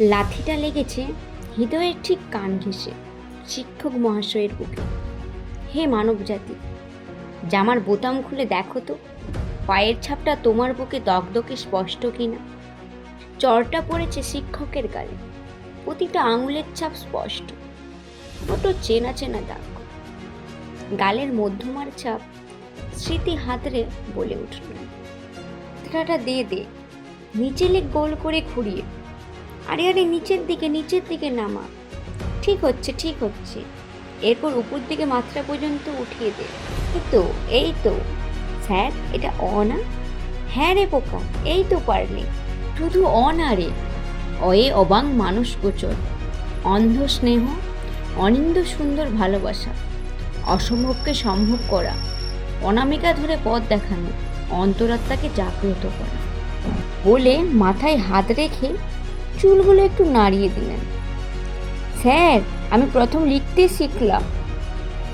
লাথিটা লেগেছে হৃদয়ের ঠিক কান ঘেঁষে শিক্ষক মহাশয়ের বুকে। হে মানব জাতি জামার বোতাম খুলে দেখো তো, পায়ের ছাপটা তোমার বুকে দগদগে স্পষ্ট কিনা? চরটা পড়েছে শিক্ষকের গালে, প্রতিটা আঙুলের ছাপ স্পষ্ট, দুটো চেনা চেনা দাগ। গালের মধ্যমার ছাপ স্মৃতি হাতরে বলে উঠল। দে দে, নিচে লেগ গোল করে ঘুরিয়ে। আরে আরে, নিচের দিকে নিচের দিকে নামা। ঠিক হচ্ছে ঠিক হচ্ছে। এরপর উপর দিকে মাত্রা পর্যন্ত উঠিয়ে দে। এই তো এই তো। স্যার, এটা অ না? হ্যাঁ রে পোকা, এই তো পারলি। শুধু অ না রে। অয়ে অবাং মানুষ গোচর। অন্ধ স্নেহ, অনিন্দ সুন্দর ভালোবাসা। অসম্ভবকে সম্ভব করা। অনামিকা ধরে পথ দেখানো। অন্তরাত্মাকে জাগ্রত করা। বলে মাথায় হাত রেখে চুলগুলো একটু নাড়িয়ে দিলেন। স্যার, আমি প্রথম লিখতে শিখলাম।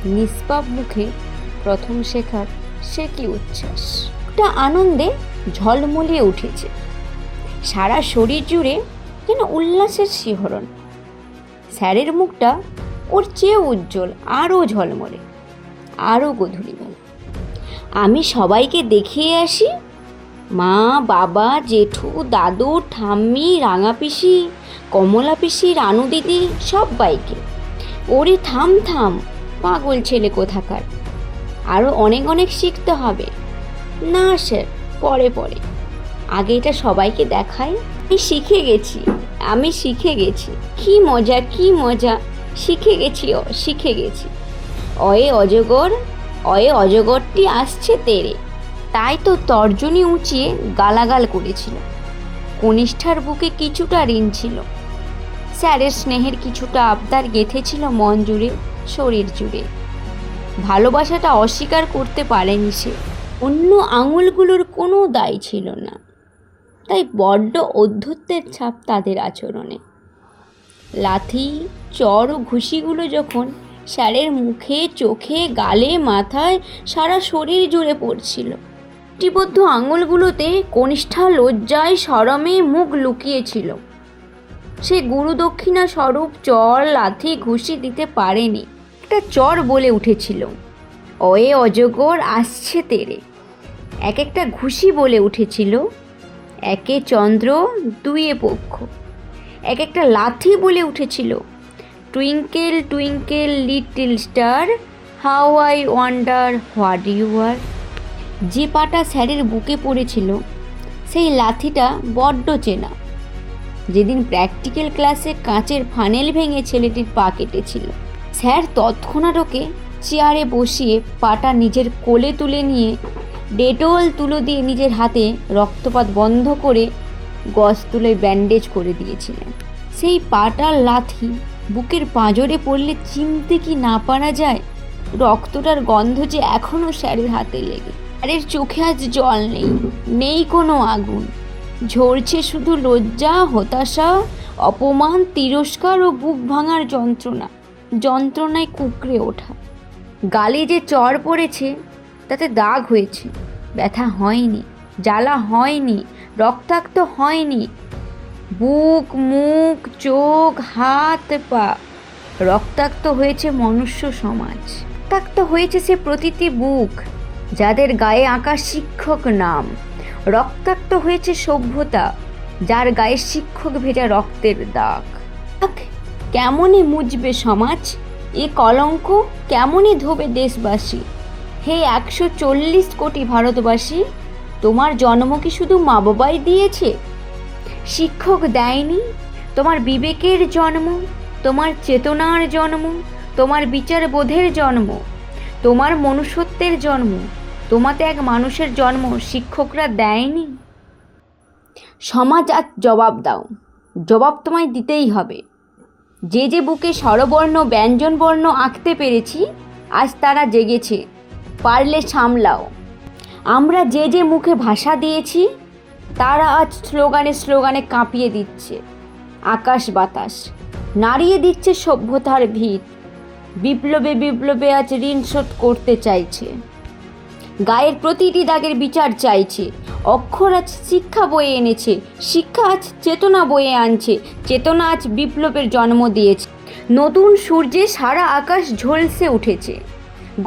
নিষ্পাপ মুখে প্রথম শেখার সে কি উচ্ছ্বাস? একটা আনন্দে ঝলমলিয়ে উঠেছে। সারা শরীর জুড়ে যেন উল্লাসের শিহরণ। স্যারের মুখটা ওর চেয়ে উজ্জ্বল, আরও ঝলমলে, আরও গধূলিবেলা আমি সবাইকে দেখিয়ে আসি মা, বাবা, জেঠু, দাদু, ঠাম্মি, রাঙা পিসি, কমলা পিসি, রানু দিদি, সব বাইকে। ওরে থাম থাম, পাগল ছেলে কোথাকার। আরও অনেক অনেক শিখতে হবে। না স্যার, পরে পরে। আগে এটা সবাইকে দেখাই। আমি শিখে গেছি, আমি শিখে গেছি। কি মজা কি মজা। শিখে গেছি শিখে গেছি। অয়ে অজগর, অয়ে অজগরটি আসছে তেরে। তাই তো তর্জনী উঁচিয়ে গালাগাল করেছিল। কনিষ্ঠার বুকে কিছুটা ঋণ ছিল। স্যারের স্নেহের কিছুটা আবদার গেঁথেছিল মন জুড়ে, শরীর জুড়ে। ভালোবাসাটা অস্বীকার করতে পারেনি সে। অন্য আঙুলগুলোর কোনো দায় ছিল না। তাই বড্ড অধ্যত্বের ছাপ তাদের আচরণে। লাথি, চর ও ঘুষিগুলো যখন স্যারের মুখে, চোখে, গালে, মাথায় সারা শরীর জুড়ে পড়ছিল টিবদ্ধ আঙুলগুলোতে কনিষ্ঠা লজ্জায় সরমে মুখ লুকিয়েছিল। সে গুরুদক্ষিণা স্বরূপ চর লাথি ঘুষি দিতে পারেনি। একটা চর বলে উঠেছিল। অয়ে অজগর আসছে তেরে। এক একটা ঘুষি বলে উঠেছিল। একে চন্দ্র, দুয়ে পক্ষ। এক একটা লাথি বলে উঠেছিল। Twinkle twinkle, little star how I wonder, what you are. যে পাটা স্যারের বুকে পড়েছিল, সেই লাথিটা বড্ড চেনা। যেদিন প্র্যাকটিক্যাল ক্লাসে কাঁচের ফানেল ভেঙে ছেলেটির পা কেটেছিল, স্যার তৎক্ষণাৎ ওকে চেয়ারে বসিয়ে পাটা নিজের কোলে তুলে নিয়ে ডেটল তুলো দিয়ে নিজের হাতে রক্তপাত বন্ধ করে গজ তুলে ব্যান্ডেজ করে দিয়েছিলেন। সেই পাটার লাথি বুকের পাঁজরে পড়লে চিনতে কি না পারা যায়, রক্তটার গন্ধ যে এখনও স্যারের হাতে লেগে। স্যারের চোখে আজ জল নেই নেই কোনো আগুন। ঝরছে শুধু লজ্জা, হতাশা, অপমান, তিরস্কার ও বুক ভাঙার যন্ত্রণা, যন্ত্রণায় কুকড়ে ওঠা। গালে যে চর পড়েছে, তাতে দাগ হয়েছে। ব্যথা হয়নি, জ্বালা হয়নি, রক্তাক্ত হয়নি। বুক, মুখ, চোখ, হাত, পা, রক্তাক্ত হয়েছে মনুষ্য সমাজ। রক্তাক্ত হয়েছে সে প্রতিটি বুক। যাদের গায়ে আঁকা শিক্ষক নাম। রক্তাক্ত হয়েছে সভ্যতা যার গায়ে শিক্ষক ভেজা রক্তের দাগ। আখ, কেমনে মুজবে সমাজ? এ কলঙ্ক কেমনে ধোবে দেশবাসী? হে একশো চল্লিশ কোটি ভারতবাসী তোমার জন্ম কি শুধু মা বাবাই দিয়েছে? শিক্ষক দেয়নি তোমার বিবেকের জন্ম তোমার চেতনার জন্ম তোমার বিচার বোধের জন্ম তোমার মনুষ্যত্বের জন্ম। তোমাতে এক মানুষের জন্ম শিক্ষকরা দেয়নি? সমাজ আজ জবাব দাও। জবাব তোমায় দিতেই হবে। যে যে বুকে স্বরবর্ণ, ব্যঞ্জনবর্ণ আঁকতে পেরেছি, আজ তারা জেগেছে। পারলে সামলাও। আমরা যে যে মুখে ভাষা দিয়েছি, তারা আজ স্লোগানে স্লোগানে কাঁপিয়ে দিচ্ছে। আকাশ বাতাস। নাড়িয়ে দিচ্ছে সভ্যতার ভিত। বিপ্লবে বিপ্লবে আজ ঋণ শোধ করতে চাইছে। গায়ের প্রতিটি দাগের বিচার চাইছে। অক্ষর আজ শিক্ষা বয়ে এনেছে, শিক্ষা আজ চেতনা বয়ে আনছে, চেতনা আজ বিপ্লবের জন্ম দিয়েছে। নতুন সূর্যে সারা আকাশ ঝলসে উঠেছে।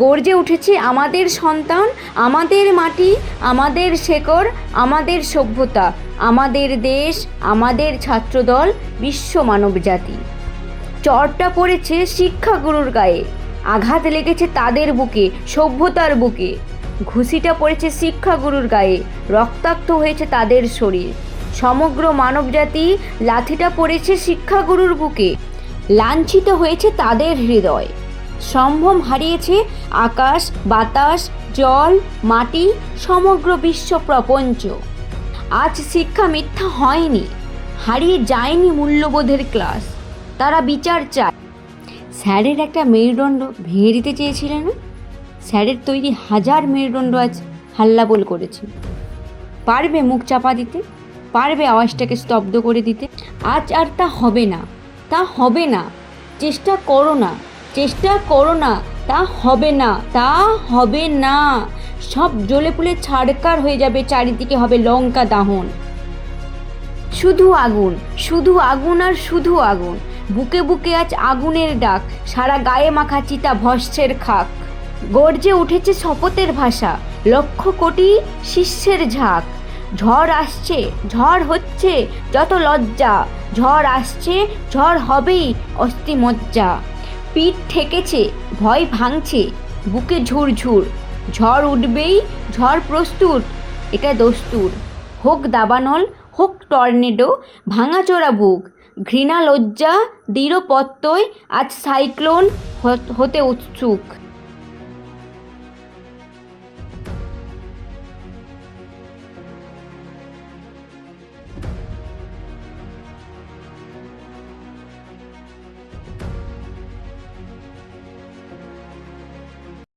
গর্জে উঠেছে, আমাদের সন্তান, আমাদের মাটি, আমাদের শেকড়, আমাদের সভ্যতা, আমাদের দেশ, আমাদের ছাত্রদল, বিশ্ব মানব জাতি। চরটা পড়েছে শিক্ষাগুরুর গায়ে, আঘাত লেগেছে তাদের বুকে, সভ্যতার বুকে। ঘুষিটা পড়েছে শিক্ষাগুরুর গায়ে। রক্তাক্ত হয়েছে তাদের শরীর। সমগ্র মানবজাতি লাথিটা পড়েছে শিক্ষাগুরুর বুকে। লাঞ্ছিত হয়েছে তাদের হৃদয়। সম্ভ্রম হারিয়েছে আকাশ, বাতাস, জল, মাটি, সমগ্র বিশ্ব প্রপঞ্চ। আজ শিক্ষা মিথ্যা হয়নি। হারিয়ে যায়নি মূল্যবোধের ক্লাস। তারা বিচার চায়। স্যারের একটা মেরুদণ্ড ভেঙে দিতে চেয়েছিলেন? না স্যারের তৈরি হাজার মেরুদণ্ড আজ হাল্লাবোল করেছে। পারবে মুখ চাপা দিতে, পারবে আওয়াজটাকে স্তব্ধ করে দিতে। আজ আর তা হবে না, তা হবে না। চেষ্টা করো না, চেষ্টা করো না, তা হবে না, তা হবে না। সব জ্বলে পুলে ছাড়কার হয়ে যাবে, চারিদিকে হবে লঙ্কা দাহন। শুধু আগুন শুধু আগুন আর শুধু আগুন। বুকে বুকে আজ আগুনের ডাক, সারা গায়ে মাখা চিতা ভস্যের খাক। গর্জে উঠেছে শপথের ভাষা। লক্ষ কোটি শিষ্যের ঝাঁক। ঝড় আসছে, ঝড় হচ্ছে যত লজ্জা। ঝড় আসছে, ঝড় হবেই অস্থিমজ্জা। পিঠ ঠেকেছে, ভয় ভাঙছে, বুকে ঝুরঝুর। ঝড় উঠবেই, ঝড় প্রস্তুত, এটা দস্তুর। হোক দাবানল, হোক টর্নেডো, ভাঙাচোরা বুক। ঘৃণা লজ্জা, দৃঢ় প্রত্যয়, আজ সাইক্লোন হতে উৎসুক।